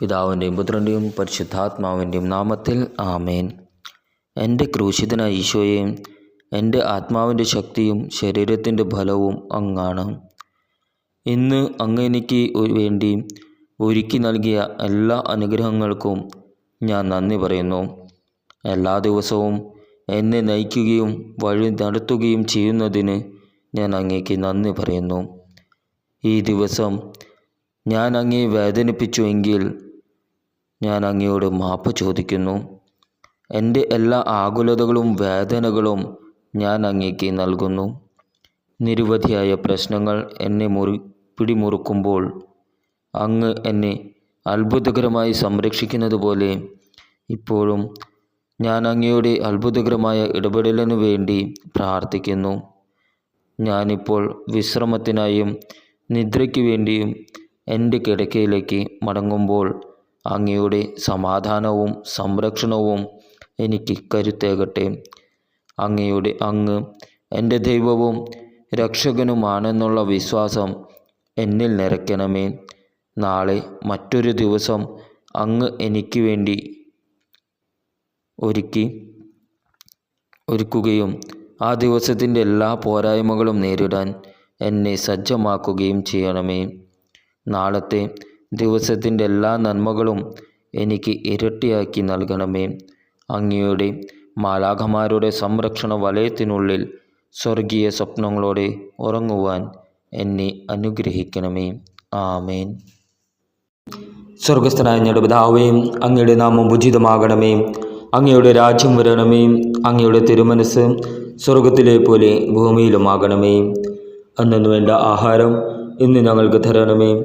പിതാവിന്റെയും പുത്രന്റെയും പരിശുദ്ധാത്മാവിന്റെയും നാമത്തിൽ ആമേൻ. എന്റെ ക്രൂശിതനായ ഈശോയെ എന്റെ ആത്മാവിന്റെ ശക്തിയും ശരീരത്തിന്റെ ഫലവും അങ്ങാണ്. ഇന്ന് അങ്ങ് എനിക്ക് വേണ്ടി ഒരുക്കി നൽകിയ എല്ലാ അനുഗ്രഹങ്ങൾക്കും ഞാൻ നന്ദി പറയുന്നു. എല്ലാ ദിവസവും എന്നെ നയിക്കുകയും വഴി നടത്തുകയും ചെയ്യുന്നതിന് ഞാൻ അങ്ങേക്ക് നന്ദി പറയുന്നു. ഈ ദിവസം ഞാൻ അങ്ങേ വേദനിപ്പിച്ചുവെങ്കിൽ ഞാൻ അങ്ങയോട് മാപ്പ് ചോദിക്കുന്നു. എന്റെ എല്ലാ ആകുലതകളും വേദനകളും ഞാൻ അങ്ങേക്ക് നൽകുന്നു. നിരവധിയായ പ്രശ്നങ്ങൾ എന്നെ മുറി പിടിമുറുക്കുമ്പോൾ അങ്ങ് എന്നെ അത്ഭുതകരമായി സംരക്ഷിക്കുന്നത് പോലെ ഇപ്പോഴും ഞാൻ അങ്ങയുടെ അത്ഭുതകരമായ ഇടപെടലിനു വേണ്ടി പ്രാർത്ഥിക്കുന്നു. ഞാനിപ്പോൾ വിശ്രമത്തിനായും നിദ്രയ്ക്ക് വേണ്ടിയും എന്റെ കിടക്കയിലേക്ക് മടങ്ങുമ്പോൾ അങ്ങയുടെ സമാധാനവും സംരക്ഷണവും എനിക്ക് കരുത്തേകട്ടെ. അങ്ങയുടെ അങ്ങ് എന്റെ ദൈവവും രക്ഷകനുമാണെന്നുള്ള വിശ്വാസം എന്നിൽ നിറയ്ക്കണമേ. നാളെ മറ്റൊരു ദിവസം അങ്ങ് എനിക്ക് വേണ്ടി ഒരുക്കി ഒരുക്കുകയും ആ ദിവസത്തിന്റെ എല്ലാ പോരായ്മകളും നേരിടാൻ എന്നെ സജ്ജമാക്കുകയും ചെയ്യണമേ. നാളത്തെ ദിവസത്തിന്റെ എല്ലാ നന്മകളും എനിക്ക് ഇരട്ടിയാക്കി നൽകണമേ. അങ്ങയുടെ മാലാഖമാരുടെ സംരക്ഷണ വലയത്തിനുള്ളിൽ സ്വർഗീയ സ്വപ്നങ്ങളോടെ ഉറങ്ങുവാൻ എന്നെ അനുഗ്രഹിക്കണമേ. ആമേൻ. സ്വർഗസ്ഥനായ ഞങ്ങളുടെ പിതാവേ അങ്ങയുടെ നാമം ഉചിതമാകണമേ. അങ്ങയുടെ രാജ്യം വരണമേ. അങ്ങയുടെ തിരുമനസ് സ്വർഗത്തിലെ പോലെ ഭൂമിയിലുമാകണമേ. അന്നു വേണ്ട ആഹാരം ഇന്ന് ഞങ്ങൾക്ക് തരണമേ.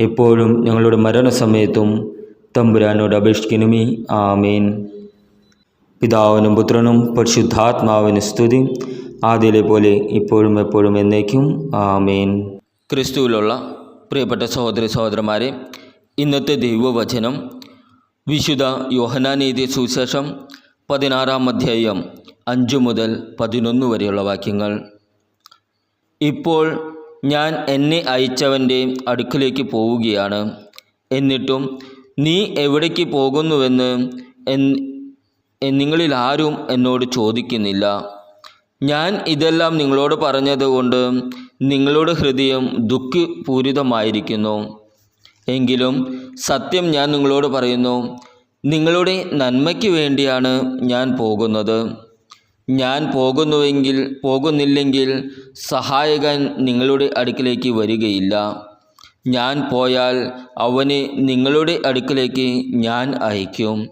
എപ്പോഴും ഞങ്ങളുടെ മരണസമയത്തും തമ്പുരാനോട് അപേക്ഷിക്കണമേ. ആമേൻ. പിതാവിനും പുത്രനും പരിശുദ്ധാത്മാവിന് സ്തുതി. ആദ്യയിലെ പോലെ ഇപ്പോഴും എപ്പോഴും എന്നേക്കും. ആമേൻ. ക്രിസ്തുവിലുള്ള പ്രിയപ്പെട്ട സഹോദരി സഹോദരന്മാരെ ഇന്നത്തെ ദൈവവചനം വിശുദ്ധ യോഹനാനീതി സുവിശേഷം പതിനാറാം അധ്യായം അഞ്ചു മുതൽ പതിനൊന്ന് വരെയുള്ള വാക്യങ്ങൾ. ഇപ്പോൾ ഞാൻ എന്നെ അയച്ചവന്റെ അടുക്കലേക്ക് പോവുകയാണ്. എന്നിട്ടും നീ എവിടേക്ക് പോകുന്നുവെന്ന് നിങ്ങളിൽ ആരും എന്നോട് ചോദിക്കുന്നില്ല. ഞാൻ ഇതെല്ലാം നിങ്ങളോട് പറഞ്ഞതുകൊണ്ട് നിങ്ങളുടെ ഹൃദയം ദുഃഖപൂരിതമായിരിക്കുന്നു. എങ്കിലും സത്യം ഞാൻ നിങ്ങളോട് പറയുന്നു നിങ്ങളുടെ നന്മയ്ക്ക് വേണ്ടിയാണ് ഞാൻ പോകുന്നത്. ഞാൻ പോകുന്നുവെങ്കിൽ പോകുന്നില്ലെങ്കിൽ സഹായകൻ നിങ്ങളുടെ അടുക്കിലേക്ക് വരികയില്ല. ഞാൻ പോയാൽ അവനെ നിങ്ങളുടെ അടുക്കിലേക്ക് ഞാൻ അയക്കും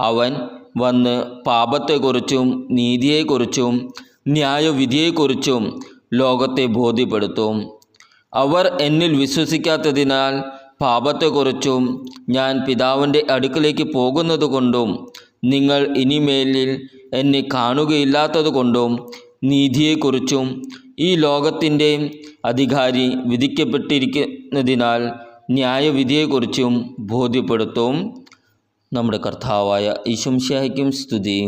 അവൻ വന്ന് പാപത്തെക്കുറിച്ചും നീതിയെക്കുറിച്ചും ന്യായവിധിയെക്കുറിച്ചും ലോകത്തെ ബോധ്യപ്പെടുത്തും. അവർ എന്നിൽ വിശ്വസിക്കാത്തതിനാൽ പാപത്തെക്കുറിച്ചും ഞാൻ പിതാവിന്റെ അടുക്കിലേക്ക് പോകുന്നതുകൊണ്ടും നിങ്ങൾ ഇനിമേലിൽ എന്നെ കാണുകയില്ലാത്തതുകൊണ്ടും നീതിയെക്കുറിച്ചും ഈ ലോകത്തിന്റെ അധികാരി വിധിക്കപ്പെട്ടിരിക്കുന്നതിനാൽ ന്യായവിധിയെക്കുറിച്ചും ബോധ്യപ്പെടുത്തും. നമ്മുടെ കർത്താവായ ഈശംശാഹിക്കും സ്തുതി